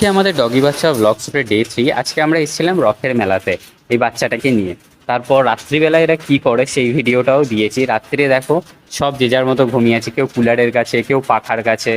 আজকে আমাদের ডগি বাচ্চা ব্লগ স্প্রে ডে থ্রি আজকে আমরা এসেছিলাম রথের মেলাতে এই বাচ্চাটাকে নিয়ে। তারপর রাত্রিবেলা এরা কি করে সেই ভিডিওটাও দিয়েছি। রাত্রে দেখো, সব যে যার মতো ঘুমিয়ে আছে, কেউ কুলারের কাছে, কেউ পাখার কাছে,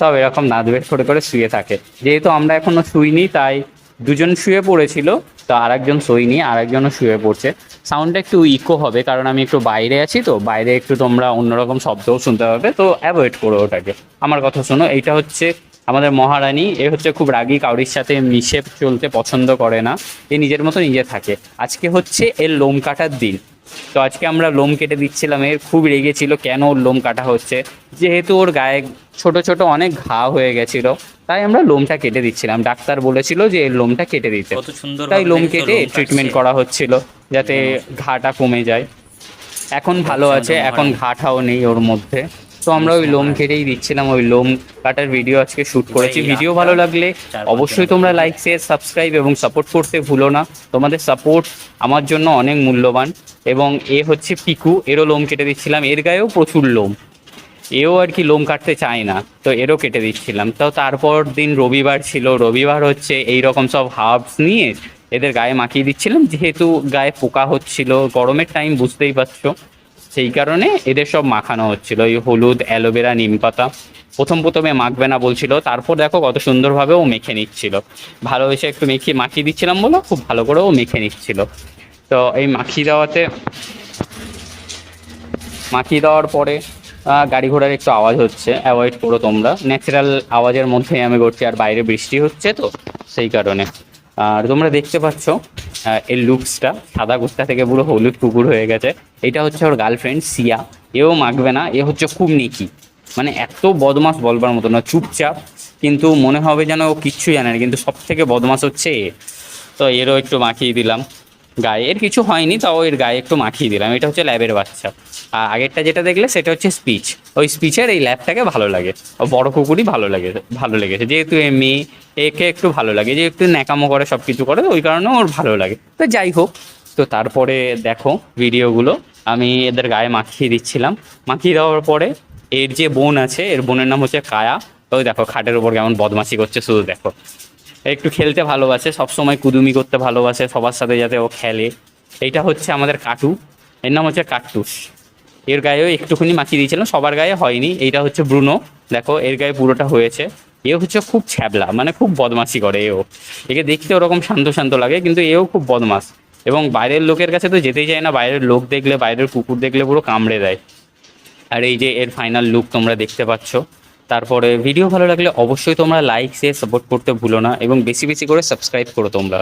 সব এরকম নাদ বের করে করে শুয়ে থাকে। যেহেতু আমরা এখনও শুইনি, তাই দুজন শুয়ে পড়েছিল, তো আরেকজন শোয়নি, আরেকজনও শুয়ে পড়ছে। সাউন্ডটা একটু ইকো হবে, কারণ আমি একটু বাইরে আছি তো, বাইরে একটু তোমরা অন্যরকম শব্দও শুনতে পাবে, তো অ্যাভয়েড করো ওটাকে। আমার কথা শোনো, এইটা হচ্ছে আমাদের মহারানী এ হচ্ছে খুব রাগী কাউরির সাথে মিশে চলতে পছন্দ করে না। এ নিজের মতো নিজে থাকে। আজকে হচ্ছে এর লোম কাটার দিন। তো আজকে আমরা লোম কেটে দিচ্ছিলাম। এর খুব রেগেছিল কেন ওর লোম কাটা হচ্ছে। যেহেতু ওর গায়ে ছোট ছোট অনেক ঘা হয়ে গেছিল তাই আমরা লোমটা কেটে দিচ্ছিলাম। ডাক্তার বলেছিল যে এর লোমটা কেটে দিতে। তাই লোম কেটে ট্রিটমেন্ট করা হচ্ছিল যাতে ঘাটা কমে যায়। এখন ভালো আছে। এখন ঘাটাও নেই ওর মধ্যে। তো আমরা ওই লোম কেটেই দিচ্ছিলাম ওই লোম কাটার ভিডিও আজকে শুট করেছি। ভিডিও ভালো লাগলে অবশ্যই তোমরা লাইক শেয়ার সাবস্ক্রাইব এবং সাপোর্ট করতে ভুলো না। তোমাদের সাপোর্ট আমার জন্য অনেক মূল্যবান। এবং এ হচ্ছে পিকু এরও লোম কেটে দিচ্ছিলাম। এর গায়েও প্রচুর লোম। এও আর কি লোম কাটতে চায় না তো এরও কেটে দিচ্ছিলাম। তো তারপর দিন রবিবার ছিল। রবিবার হচ্ছে এই রকম সব হার্বস নিয়ে এদের গায়ে মাখিয়ে দিচ্ছিলাম। যেহেতু গায়ে পোকা হচ্ছিল গরমের টাইম বুঝতেই পারছ। সেই কারণে এদের সব মাখানো হচ্ছিল। এই হলুদ, অ্যালোভেরা, নিম পাতা। প্রথম প্রথমে মাখবে না বলছিল, তারপর দেখো কত সুন্দরভাবে ও মেখে নিচ্ছিল। ভালোবেসে একটু মেখে, মাখিয়ে দিচ্ছিলাম বলো খুব ভালো করে ও মেখে নিচ্ছিল। তো এই মাখিয়ে দেওয়াতে, মাখিয়ে দেওয়ার পরে গাড়ি ঘোড়ার একটু আওয়াজ হচ্ছে। অ্যাভয়েড করো তোমরা। ন্যাচারাল আওয়াজের মধ্যেই আমি করছি আর বাইরে বৃষ্টি হচ্ছে তো, সেই কারণে। আর তোমরা দেখতে পাচ্ছ এর লুকসটা, সাদা কুস্তা থেকে পুরো হলুদ কুকুর হয়ে গেছে। এটা হচ্ছে ওর গার্লফ্রেন্ড সিয়া। এও মাখবে না, এ হচ্ছে খুব নিকি মানে এত বদমাস বলবার মতো না, চুপচাপ। কিন্তু মনে হবে যেন ও কিচ্ছু জানে না, কিন্তু সব থেকে বদমাস হচ্ছে এ। তো এরও একটু মাখিয়ে দিলাম। গায়ে। এর কিছু হয়নি, তাও এর গায়ে একটু মাখিয়ে দিলাম। এটা হচ্ছে ল্যাবের বাচ্চা। আর আগেরটা যেটা দেখলে, সেটা হচ্ছে স্পিচ ওই স্পিচের এই ল্যাবটাকে ভালো লাগে। ও বড় কুকুরই ভালো লাগে, ভালো লেগেছে। যেহেতু এ মেয়ে, একে একটু ভালো লাগে। যে একটু ন্যাকামো করে সব কিছু করে, ওই কারণে ওর ভালো লাগে। তো যাই হোক, তো তারপরে দেখো ভিডিওগুলো। আমি এদের গায়ে মাখিয়ে দিচ্ছিলাম। মাখিয়ে দেওয়ার পরে এর যে বোন আছে, এর বোনের নাম হচ্ছে কায়া। ওই দেখো, খাটের উপর কেমন বদমাশি করছে, শুধু দেখো। একটু খেলতে ভালোবাসে, সবসময় কুদুমি করতে ভালোবাসে, সবার সাথে যাতে ও খেলে। এইটা হচ্ছে আমাদের কাটু। এর নাম হচ্ছে কাট্টুস। এর গায়েও একটুখানি মাখিয়ে দিয়েছিলাম, সবার গায়ে হয়নি। এইটা হচ্ছে ব্রুনো। দেখো, এর গায়ে পুরোটা হয়েছে। এও হচ্ছে খুব ছ্যাবলা মানে খুব বদমাশি করে এও। একে দেখতে ওরকম শান্ত শান্ত লাগে, কিন্তু এও খুব বদমাস এবং বাইরের লোকের কাছে তো যেতেই চায় না, বাইরের লোক দেখলে, বাইরের কুকুর দেখলে পুরো কামড়ে দেয়। আর এই যে এর ফাইনাল লুক তোমরা দেখতে পাচ্ছ। তারপরে ভিডিও ভালো লাগলে অবশ্যই তোমরা লাইক শেয়ার সাপোর্ট করতে ভুলো না এবং বেশি বেশি করে সাবস্ক্রাইব করো তোমরা।